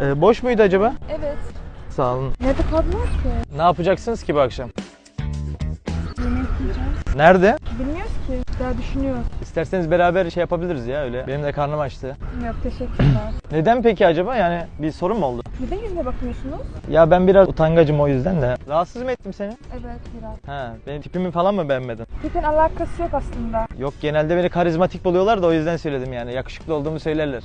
Ee, boş muydu acaba? Evet. Sağ olun. Nerede kaldılar ki? Ne yapacaksınız ki bu akşam? Yemek yiyeceğiz. Nerede? Bilmiyoruz ki. Daha düşünüyoruz. İsterseniz beraber şey yapabiliriz ya öyle. Benim de karnım açtı. Yok teşekkürler. Neden peki acaba? Yani bir sorun mu oldu? Neden yüzüme bakmıyorsunuz? Ya ben biraz utangacım o yüzden de. Rahatsız mı ettim seni? Evet biraz. Ha, benim tipimi falan mı beğenmedin? Tipin alakası yok aslında. Yok genelde beni karizmatik buluyorlar da o yüzden söyledim yani. Yakışıklı olduğumu söylerler.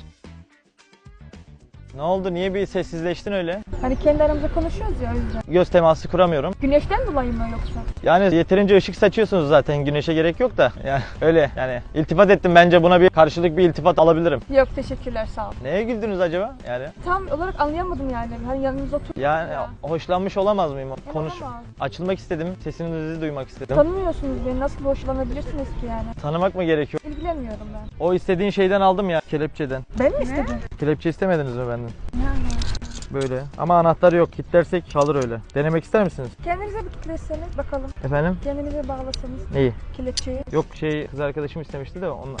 Ne oldu? Niye bir sessizleştin öyle? Hani kendi aramızda konuşuyoruz ya o yüzden. Göz teması kuramıyorum. Güneşten dolayı mı yoksa? Yani yeterince ışık saçıyorsunuz zaten güneşe gerek yok da. Yani öyle yani iltifat ettim bence buna bir karşılık bir iltifat alabilirim. Yok teşekkürler sağ ol. Neye güldünüz acaba? Yani Tam olarak anlayamadım yani. Hani yanınızda otur. yani Ya. hoşlanmış olamaz mıyım? Konuş. olamaz. Açılmak istedim. Sesinizi duymak istedim. Tanımıyorsunuz beni. Nasıl hoşlanabilirsiniz ki yani? Tanımak mı gerekiyor? İlgilenmiyorum ben. O istediğin şeyden aldım ya kelepçeden. Ben mi istedim? Kelepçe istemediniz mi benden? Yani. Böyle. Ama anahtarı yok. Kilitlersek kalır öyle. Denemek ister misiniz? Kendinize bir kilitleseniz bakalım. Efendim? Kendinize bağlasanız Neyi? kelepçeyi. Yok şey kız arkadaşım istemişti de onunla.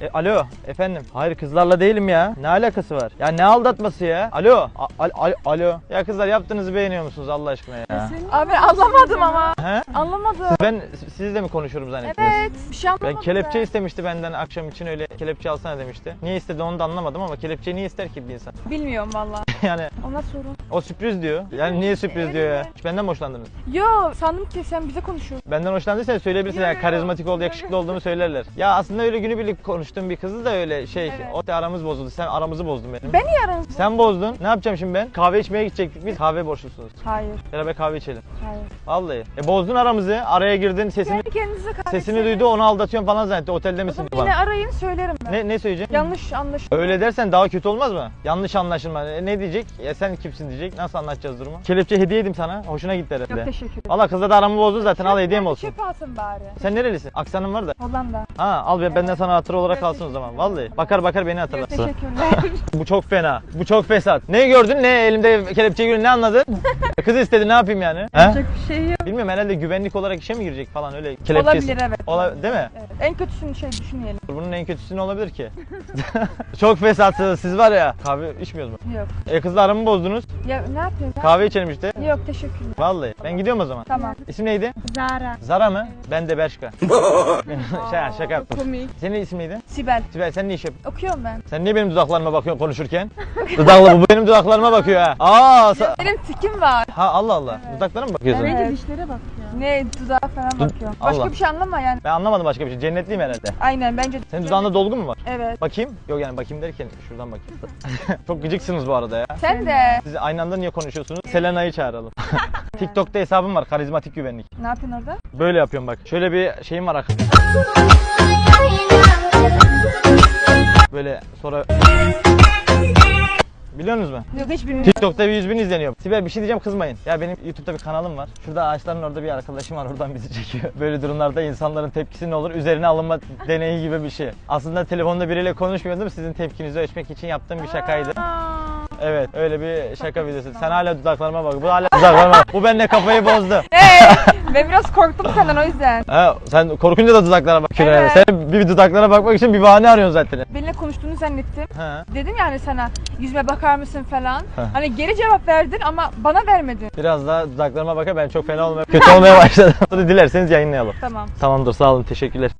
E, alo efendim. Hayır kızlarla değilim ya. Ne alakası var? Ya ne aldatması ya? Alo. A- al- al- alo. Ya kızlar yaptığınızı beğeniyor musunuz Allah aşkına ya? Abi anlamadım ama. He? Anlamadım. Ben s- sizle mi konuşuyorum zannettiniz? Evet. Bir şey anlamadım Ben kelepçe istemişti benden akşam için öyle kelepçe alsana demişti. Niye istedi onu da anlamadım ama kelepçeyi niye ister ki bir insan? Bilmiyorum valla. yani Ona sorun. o sürpriz diyor. Yani niye sürpriz diyor ya? Hiç benden mi hoşlandınız? Yo sandım ki sen bize konuşuyorsun. Benden hoşlandıysan söyleyebilirsin yani karizmatik oldu, yakışıklı olduğumu söylerler. Ya aslında öyle günübirlik konuştuğum bir kızı da öyle şey, Evet. o aramız bozuldu. Sen aramızı bozdun benim. Ben niye? Sen bozdun. Ne yapacağım şimdi ben? Kahve içmeye gidecektik biz. Kahve borçlusunuz. Hayır. Beraber kahve içelim. Hayır. Vallahi. E bozdun aramızı. Araya girdin sesini Kendi kendinize kahve sesini içelim. duydu onu aldatıyorsun falan zannetti. Otelde misin yine falan. arayın söylerim ben. Ne, ne söyleyeceksin? Yanlış anlaşılma. Öyle dersen daha kötü olmaz mı? Yanlış anlaşılma. E, ne diyecek? Ya sen kimsin diyecek. Nasıl anlatacağız durumu? Kelepçe hediye edeyim sana. Hoşuna gitti herhalde. Yok teşekkür ederim. Valla kızla da aramı bozdu zaten. Al hediyem olsun. Çöpe atın bari. Sen nerelisin? Aksanın var da. Hollanda. Ha al be benden sana hatır olarak kalsın o zaman. Vallahi. Bakar bakar beni hatırlarsın. Teşekkürler. Bu çok fena. Bu çok fesat. Ne gördün? Ne elimde kelepçeyi gördün? Ne anladın? Kız istedi ne yapayım yani? He? Yapacak bir şey yok. Bilmiyorum herhalde güvenlik olarak işe mi girecek falan öyle kelepçesi. Olabilir evet. Ola- değil mi? Evet. En kötüsünü şey düşünmeyelim. Bunun en kötüsü ne olabilir ki? çok fesatsınız siz var ya. Kahve içmiyoruz mu? Yok. E kızla aramı bozdunuz. Ya ne yapayım? ben? Kahve içelim işte. Yok teşekkürler. Vallahi. Ben gidiyorum o zaman. Tamam. İsim neydi? Zara. Zara mı? Ben de Berşka. şaka, şaka yaptım. Komik. Senin isim neydi? Sibel. Sibel sen ne iş yapıyorsun? Okuyorum ben. Sen niye benim dudaklarıma bakıyorsun konuşurken? Dudaklı bu benim dudaklarıma bakıyor ha. Aa, sa- Benim tikim var. ha Allah Allah. Dudaklara mı bakıyorsun? Evet. dişlere bak ya. Ne dudağa falan bakıyorum. Başka Allah. bir şey anlama yani. Ben anlamadım başka bir şey. Cennetliyim herhalde. Aynen bence. Senin dudağında dolgu mu var? Evet. Bakayım. Yok yani bakayım derken şuradan bakayım. Çok gıcıksınız bu arada ya. Sen de. Siz aynı anda niye konuşuyorsunuz? Selena'yı çağıralım. TikTok'ta hesabım var. Karizmatik güvenlik. Ne yapıyorsun orada? Böyle yapıyorum bak. Şöyle bir şeyim var. ak- Böyle sonra... Biliyorsunuz mu? Yok hiç bilmiyorum. TikTok'ta bir 100 bin izleniyor. Sibel bir şey diyeceğim kızmayın. Ya benim YouTube'da bir kanalım var. Şurada ağaçların orada bir arkadaşım var oradan bizi çekiyor. Böyle durumlarda insanların tepkisi ne olur? Üzerine alınma deneyi gibi bir şey. Aslında telefonda biriyle konuşmuyordum. Sizin tepkinizi ölçmek için yaptığım bir şakaydı. Evet öyle bir şaka videosu. Sen hala dudaklarıma bak. Bu hala dudaklarıma bak. Bu benimle kafayı bozdu. Ben biraz korktum senden o yüzden. Ha, sen korkunca da dudaklara bakıyorsun Evet. yani. Sen bir dudaklara bakmak için bir bahane arıyorsun zaten. Benimle konuştuğunu zannettim. Ha. Dedim yani sana yüzüme bakar mısın falan. Hani geri cevap verdin ama bana vermedin. Biraz daha dudaklarıma bakar ben çok fena olmaya, kötü olmaya başladım. Dilerseniz yayınlayalım. Tamam. Tamamdır sağ olun teşekkürler.